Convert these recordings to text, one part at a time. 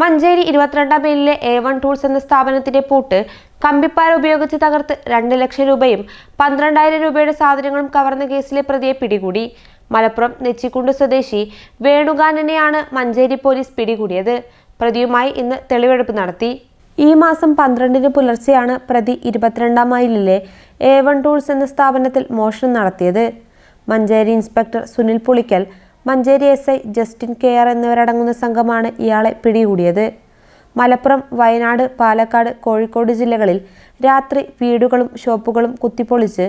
Manjeri ഇരുപത്തിരണ്ടാം മൈലിലെ A one tools എന്ന സ്ഥാപനത്തിന്റെ പൂട്ട് കമ്പിപ്പാര ഉപയോഗിച്ച് തകർത്ത് രണ്ട് ലക്ഷം രൂപയും പന്ത്രണ്ടായിരം രൂപയുടെ സാധനങ്ങളും കവർന്ന കേസിലെ പ്രതിയെ പിടികൂടി. മലപ്പുറം നെച്ചിക്കുണ്ട് സ്വദേശി വേണുഗാനനെയാണ് മഞ്ചേരി പോലീസ് പിടികൂടിയത്. പ്രതിയുമായി ഇന്ന് തെളിവെടുപ്പ് നടത്തി. ഈ മാസം പന്ത്രണ്ടിന് പുലർച്ചെയാണ് പ്രതി ഇരുപത്തിരണ്ടാം മൈലിലെ എ വൺ ടൂൾസ് എന്ന സ്ഥാപനത്തിൽ മോഷണം നടത്തിയത്. Manjeri inspector Sunil Pulikkal Manjeri S I Justin K R എന്നിവരടങ്ങുന്ന സംഘമാണ് ഇയാളെ പിടികൂടിയത്. മലപ്പുറം വയനാട് പാലക്കാട് കോഴിക്കോട് ജില്ലകളിൽ രാത്രി വീടുകളും ഷോപ്പുകളും കുത്തിപ്പൊളിച്ച്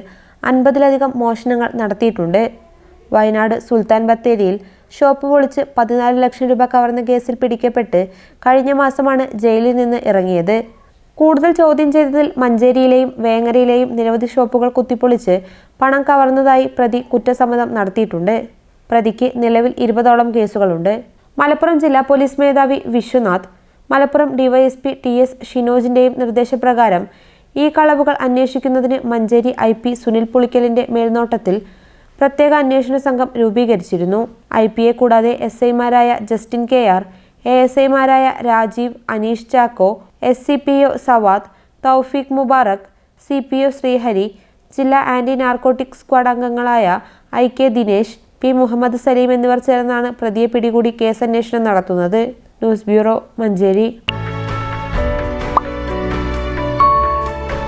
അൻപതിലധികം മോഷണങ്ങൾ നടത്തിയിട്ടുണ്ട്. വയനാട് സുൽത്താൻ ബത്തേരിയിൽ ഷോപ്പ് പൊളിച്ച് പതിനാല് ലക്ഷം രൂപ കവർന്ന കേസിൽ പിടിക്കപ്പെട്ട് കഴിഞ്ഞ മാസമാണ് ജയിലിൽ നിന്ന് ഇറങ്ങിയത്. കൂടുതൽ ചോദ്യം ചെയ്തതിൽ മഞ്ചേരിയിലെയും വേങ്ങരയിലെയും നിരവധി ഷോപ്പുകൾ കുത്തിപ്പൊളിച്ച് പണം കവർന്നതായി പ്രതി കുറ്റസമ്മതം നടത്തിയിട്ടുണ്ട്. പ്രതിക്ക് നിലവിൽ ഇരുപതോളം കേസുകളുണ്ട്. മലപ്പുറം ജില്ലാ പോലീസ് മേധാവി Vishwanath Malappuram DYSP T S ഷിനോജിന്റെയും നിർദ്ദേശപ്രകാരം ഈ കളവുകൾ അന്വേഷിക്കുന്നതിന് മഞ്ചേരി ഐ പി സുനിൽ പുളിക്കലിന്റെ മേൽനോട്ടത്തിൽ പ്രത്യേക അന്വേഷണ സംഘം രൂപീകരിച്ചിരുന്നു. ഐ പി എ കൂടാതെ എസ് ഐമാരായ Justin K R A S ഐമാരായ Rajeev Aneesh Chacko S C P O Savad Thoufeeq Mubarak C P O Sreehari ജില്ലാ ആന്റി നാർക്കോട്ടിക് സ്ക്വാഡ് അംഗങ്ങളായ I K Dinesh P Muhammad Saleem എന്നിവർ ചേർന്നാണ് പ്രതിയെ പിടികൂടി കേസന്വേഷണം നടത്തുന്നത്. News bureau Manjeri.